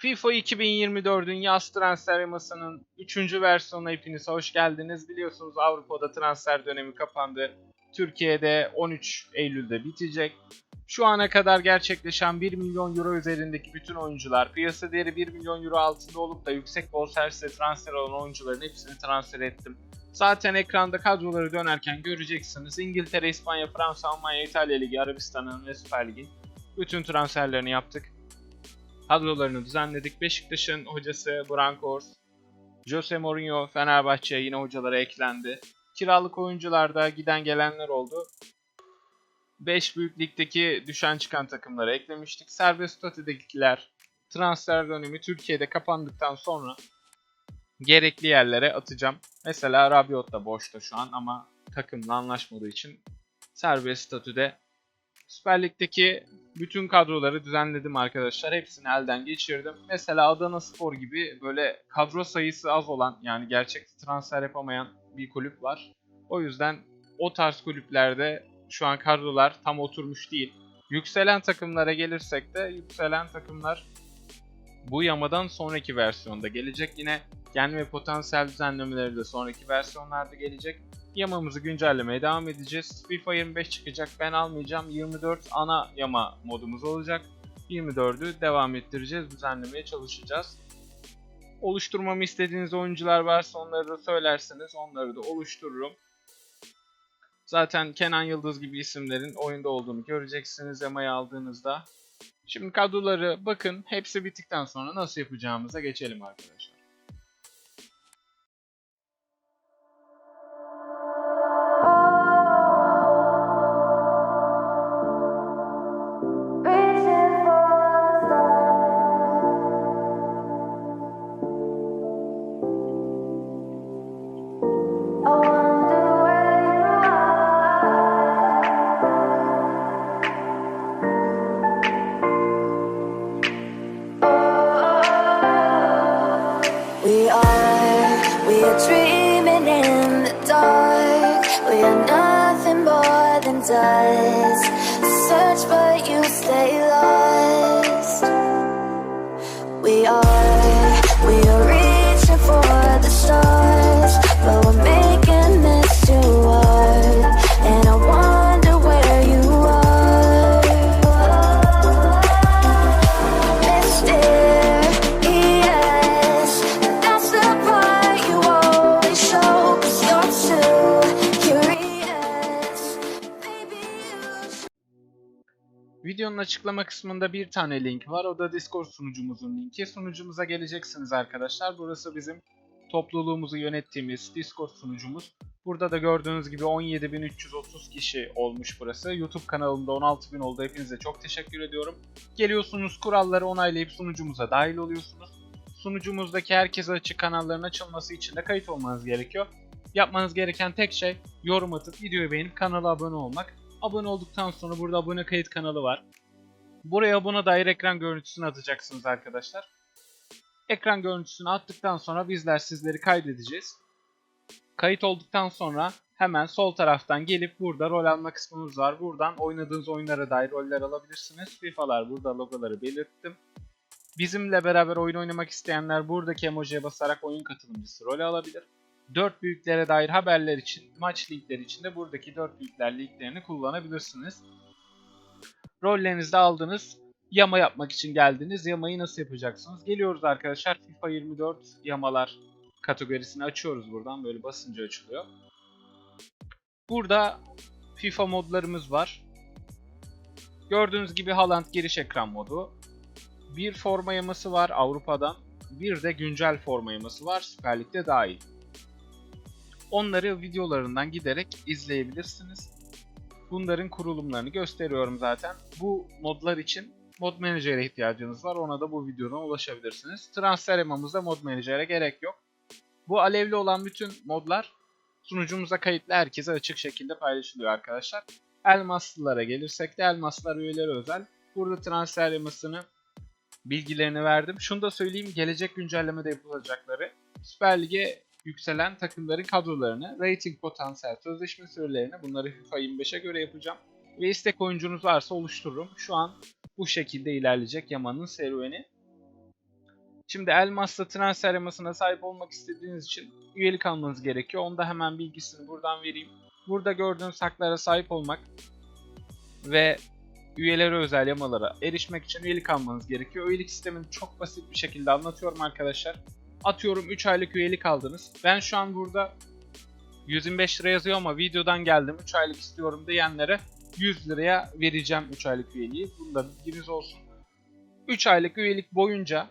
FIFA 2024'ün yaz transfer yamasının 3. versiyonuna hepiniz hoş geldiniz. Biliyorsunuz Avrupa'da transfer dönemi kapandı. Türkiye'de 13 Eylül'de bitecek. Şu ana kadar gerçekleşen 1 milyon euro üzerindeki bütün oyuncular, piyasa değeri 1 milyon euro altında olup da yüksek bonservisle transfer olan oyuncuların hepsini transfer ettim. Zaten ekranda kadroları dönerken göreceksiniz. İngiltere, İspanya, Fransa, Almanya, İtalya Ligi, Arabistan'ın ve Süper Lig'in bütün transferlerini yaptık. Kadrolarını düzenledik. Beşiktaş'ın hocası Burak Ors, Jose Mourinho Fenerbahçe'ye yine hocalara eklendi. Kiralık oyuncularda giden gelenler oldu. 5 büyük ligdeki düşen çıkan takımlara eklemiştik. Serbest statüdekiler transfer dönemi Türkiye'de kapandıktan sonra gerekli yerlere atacağım. Mesela Rabiot da boşta şu an ama takımla anlaşmadığı için serbest statüde. Süper Lig'deki bütün kadroları düzenledim arkadaşlar. Hepsini elden geçirdim. Mesela Adana Spor gibi böyle kadro sayısı az olan yani gerçek transfer yapamayan bir kulüp var. O yüzden o tarz kulüplerde şu an kadrolar tam oturmuş değil. Yükselen takımlara gelirsek de yükselen takımlar bu yamadan sonraki versiyonda gelecek. Yine gelme potansiyel düzenlemeleri de sonraki versiyonlarda gelecek. Yamamızı güncellemeye devam edeceğiz. FIFA 25 çıkacak. Ben almayacağım. 24 ana yama modumuz olacak. 24'ü devam ettireceğiz. Düzenlemeye çalışacağız. Oluşturmamı istediğiniz oyuncular varsa onları da söylerseniz onları da oluştururum. Zaten Kenan Yıldız gibi isimlerin oyunda olduğunu göreceksiniz yamayı aldığınızda. Şimdi kadroları bakın. Hepsi bittikten sonra nasıl yapacağımıza geçelim arkadaşlar. We are, Videonun açıklama kısmında bir tane link var. O da Discord sunucumuzun linki. Sunucumuza geleceksiniz arkadaşlar. Burası bizim topluluğumuzu yönettiğimiz Discord sunucumuz. Burada da gördüğünüz gibi 17.330 kişi olmuş burası. YouTube kanalımda 16.000 oldu. Hepinize çok teşekkür ediyorum. Geliyorsunuz kuralları onaylayıp sunucumuza dahil oluyorsunuz. Sunucumuzdaki herkese açık kanalların açılması için de kayıt olmanız gerekiyor. Yapmanız gereken tek şey yorum atıp videoyu beğenip kanala abone olmak. Abone olduktan sonra burada abone kayıt kanalı var. Buraya abone dair ekran görüntüsünü atacaksınız arkadaşlar. Ekran görüntüsünü attıktan sonra bizler sizleri kaydedeceğiz. Kayıt olduktan sonra hemen sol taraftan gelip burada rol alma kısmımız var. Buradan oynadığınız oyunlara dair roller alabilirsiniz. FIFA'lar burada logoları belirttim. Bizimle beraber oyun oynamak isteyenler buradaki emojiye basarak oyun katılımcısı rolü alabilir. 4 büyüklere dair haberler için, maç linkleri için de buradaki 4 büyükler linklerini kullanabilirsiniz. Rollerinizi aldınız. Yama yapmak için geldiniz. Yamayı nasıl yapacaksınız? Geliyoruz arkadaşlar. FIFA 24 yamalar kategorisini açıyoruz buradan. Böyle basınca açılıyor. Burada FIFA modlarımız var. Gördüğünüz gibi Haaland giriş ekran modu. Bir forma yaması var Avrupa'dan. Bir de güncel forma yaması var Süper Lig'de dahil. Onları videolarından giderek izleyebilirsiniz. Bunların kurulumlarını gösteriyorum zaten. Bu modlar için mod menajere ihtiyacınız var. Ona da bu videodan ulaşabilirsiniz. Transfer yamamızda mod menajere gerek yok. Bu alevli olan bütün modlar sunucumuza kayıtlı herkese açık şekilde paylaşılıyor arkadaşlar. Elmaslılara gelirsek de Elmaslar üyeleri özel. Burada transfer yamasını bilgilerini verdim. Şunu da söyleyeyim gelecek güncellemede yapılacakları Süper Lig'e yükselen takımların kadrolarını, rating potansiyel sözleşme sürelerini bunları FIFA 25'e göre yapacağım. Ve istek oyuncunuz varsa oluştururum. Şu an bu şekilde ilerleyecek Yaman'ın serüveni. Şimdi Elmas'ta transfer yamasına sahip olmak istediğiniz için üyelik almanız gerekiyor. Onda hemen bilgisini buradan vereyim. Burada gördüğünüz haklara sahip olmak ve üyelere özel yamalara erişmek için üyelik almanız gerekiyor. Üyelik sistemini çok basit bir şekilde anlatıyorum arkadaşlar. Atıyorum 3 aylık üyelik aldınız. Ben şu an burada 125 lira yazıyor ama videodan geldim 3 aylık istiyorum diyenlere 100 liraya vereceğim 3 aylık üyeliği. Bunda bilginiz olsun. 3 aylık üyelik boyunca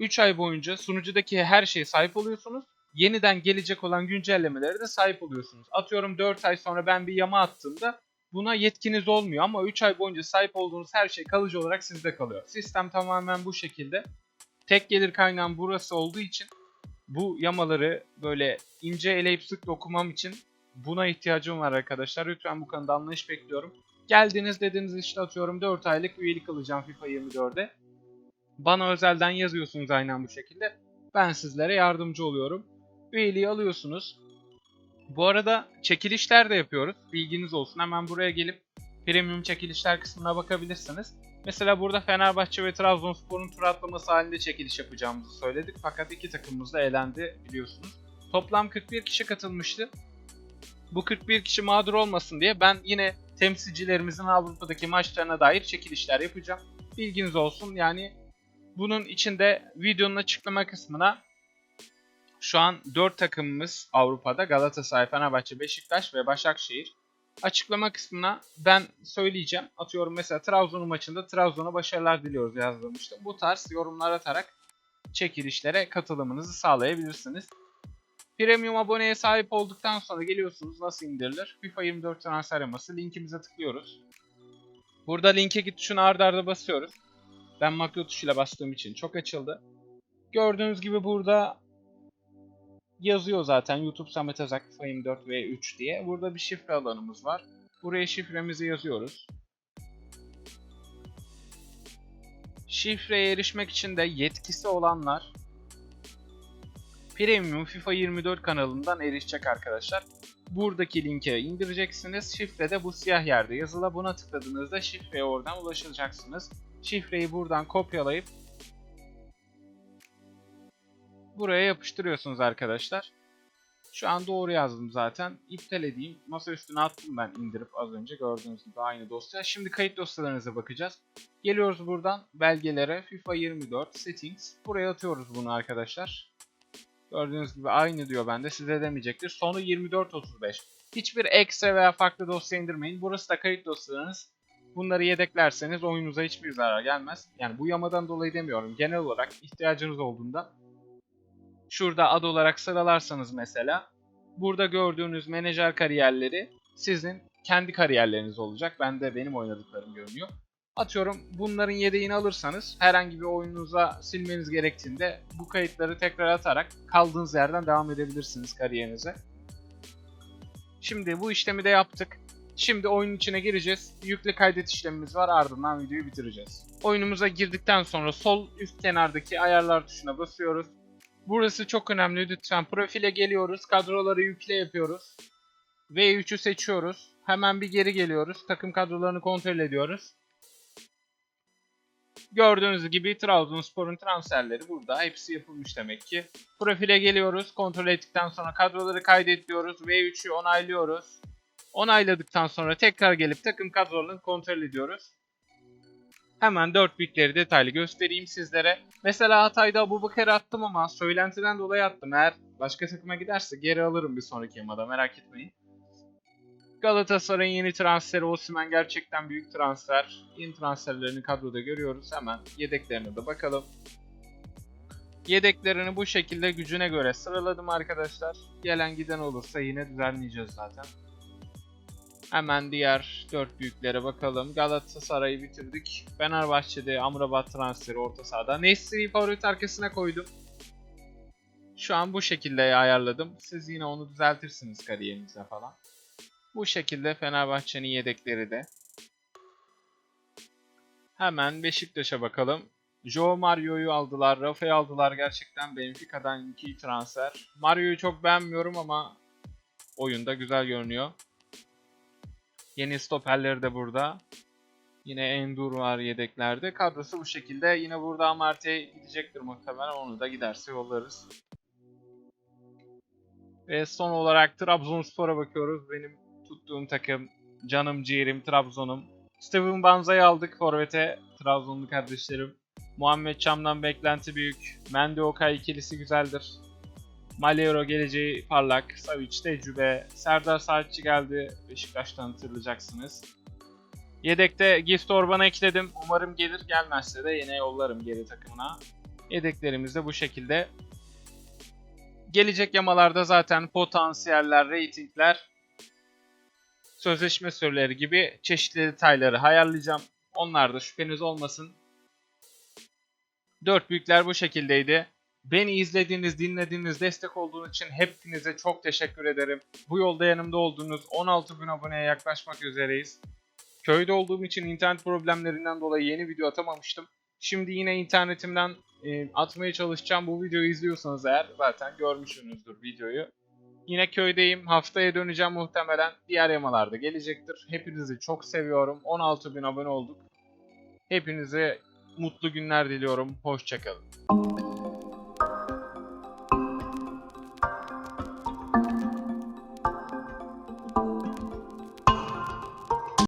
3 ay boyunca sunucudaki her şeye sahip oluyorsunuz. Yeniden gelecek olan güncellemelere de sahip oluyorsunuz. Atıyorum 4 ay sonra ben bir yama attığımda buna yetkiniz olmuyor ama 3 ay boyunca sahip olduğunuz her şey kalıcı olarak sizde kalıyor. Sistem tamamen bu şekilde. Tek gelir kaynağım burası olduğu için bu yamaları böyle ince eleyip sık dokumam için buna ihtiyacım var arkadaşlar. Lütfen bu konuda anlayış bekliyorum. Geldiniz dediniz işte atıyorum 4 aylık üyelik alacağım FIFA 24'e. Bana özelden yazıyorsunuz aynen bu şekilde. Ben sizlere yardımcı oluyorum. Üyeliği alıyorsunuz. Bu arada çekilişler de yapıyoruz. Bilginiz olsun. Hemen buraya gelip premium çekilişler kısmına bakabilirsiniz. Mesela burada Fenerbahçe ve Trabzonspor'un tur atlaması halinde çekiliş yapacağımızı söyledik. Fakat iki takımımız da elendi biliyorsunuz. Toplam 41 kişi katılmıştı. Bu 41 kişi mağdur olmasın diye ben yine temsilcilerimizin Avrupa'daki maçlarına dair çekilişler yapacağım. Bilginiz olsun. Yani bunun içinde videonun açıklama kısmına şu an 4 takımımız Avrupa'da Galatasaray, Fenerbahçe, Beşiktaş ve Başakşehir. Açıklama kısmına ben söyleyeceğim. Atıyorum mesela Trabzon'un maçında Trabzon'a başarılar diliyoruz yazdırmıştım. Bu tarz yorumlar atarak çekilişlere katılımınızı sağlayabilirsiniz. Premium aboneye sahip olduktan sonra geliyorsunuz nasıl indirilir? FIFA 24 transfer yaması linkimize tıklıyoruz. Burada linke git tuşuna arda arda basıyoruz. Ben makro tuşuyla bastığım için çok açıldı. Gördüğünüz gibi burada yazıyor zaten YouTube Samet Özak FIFA 24 v 3 diye. Burada bir şifre alanımız var. Buraya şifremizi yazıyoruz. Şifreye erişmek için de yetkisi olanlar Premium FIFA 24 kanalından erişecek arkadaşlar. Buradaki linke indireceksiniz. Şifre de bu siyah yerde yazılı. Buna tıkladığınızda şifreye oradan ulaşacaksınız. Şifreyi buradan kopyalayıp buraya yapıştırıyorsunuz arkadaşlar. Şu an doğru yazdım zaten. İptal edeyim. Masa üstüne attım ben indirip az önce gördüğünüz gibi aynı dosya. Şimdi kayıt dosyalarınıza bakacağız. Geliyoruz buradan belgelere FIFA 24 settings. Buraya atıyoruz bunu arkadaşlar. Gördüğünüz gibi aynı diyor bende. Size demeyecektir. Sonu 2435. Hiçbir ekstra veya farklı dosya indirmeyin. Burası da kayıt dosyalarınız. Bunları yedeklerseniz oyununuza hiçbir zarar gelmez. Yani bu yamadan dolayı demiyorum. Genel olarak ihtiyacınız olduğunda şurada ad olarak sıralarsanız mesela burada gördüğünüz menajer kariyerleri sizin kendi kariyerleriniz olacak. Bende benim oynadıklarım görünüyor. Atıyorum bunların yedeğini alırsanız herhangi bir oyununuza silmeniz gerektiğinde bu kayıtları tekrar atarak kaldığınız yerden devam edebilirsiniz kariyerinize. Şimdi bu işlemi de yaptık. Şimdi oyunun içine gireceğiz. Yükle kaydet işlemimiz var ardından videoyu bitireceğiz. Oyunumuza girdikten sonra sol üst kenardaki ayarlar tuşuna basıyoruz. Burası çok önemli lütfen profile geliyoruz. Kadroları yükle yapıyoruz. V3'ü seçiyoruz. Hemen bir geri geliyoruz. Takım kadrolarını kontrol ediyoruz. Gördüğünüz gibi Trabzonspor'un transferleri burada. Hepsi yapılmış demek ki. Profile geliyoruz. Kontrol ettikten sonra kadroları kaydediyoruz. V3'ü onaylıyoruz. Onayladıktan sonra tekrar gelip takım kadrolarını kontrol ediyoruz. Hemen 4 büyükleri detaylı göstereyim sizlere. Mesela Hatay'da Abubakar'ı attım ama söylentiden dolayı attım. Eğer başka takıma giderse geri alırım bir sonraki yamada merak etmeyin. Galatasaray'ın yeni transferi Osimhen gerçekten büyük transfer. Yeni transferlerini kadroda görüyoruz. Hemen yedeklerine de bakalım. Yedeklerini bu şekilde gücüne göre sıraladım arkadaşlar. Gelen giden olursa yine düzenleyeceğiz zaten. Hemen diğer dört büyüklere bakalım. Galatasaray'ı bitirdik. Fenerbahçe'de Amrabat transferi orta sahada. Nesri'yi favorit arkasına koydum. Şu an bu şekilde ayarladım. Siz yine onu düzeltirsiniz kariyerinize falan. Bu şekilde Fenerbahçe'nin yedekleri de. Hemen Beşiktaş'a bakalım. Joe Mario'yu aldılar, Rafa'yı aldılar. Gerçekten Benfica'dan iki transfer. Mario'yu çok beğenmiyorum ama oyunda güzel görünüyor. Yeni stoperleri de burada. Yine Endur var yedeklerde. Kadrosu bu şekilde. Yine burada Amartey gidecektir muhtemelen. Onu da giderse yollarız. Ve son olarak Trabzonspor'a bakıyoruz. Benim tuttuğum takım, canım ciğerim Trabzon'um. Steven Banza'yı aldık Forvet'e. Trabzonlu kardeşlerim. Muhammed Çam'dan beklenti büyük. Mendy Okay ikilisi güzeldir. Malero geleceği parlak. Savic tecrübe. Serdar Saatçi geldi. Beşiktaş'tan hatırlayacaksınız. Yedekte Gift Orban'ı ekledim. Umarım gelir. Gelmezse de yine yollarım geri takımına. Yedeklerimiz de bu şekilde. Gelecek yamalarda zaten potansiyeller, reytingler, sözleşme süreleri gibi çeşitli detayları ayarlayacağım. Onlar da şüpheniz olmasın. Dört büyükler bu şekildeydi. Beni izlediğiniz, dinlediğiniz, destek olduğunuz için hepinize çok teşekkür ederim. Bu yolda yanımda olduğunuz 16 bin aboneye yaklaşmak üzereyiz. Köyde olduğum için internet problemlerinden dolayı yeni video atamamıştım. Şimdi yine internetimden e, atmaya çalışacağım. Bu videoyu izliyorsanız eğer zaten görmüşsünüzdür videoyu. Yine köydeyim. Haftaya döneceğim muhtemelen. Diğer yamalarda gelecektir. Hepinizi çok seviyorum. 16 bin abone olduk. Hepinize mutlu günler diliyorum. Hoşçakalın.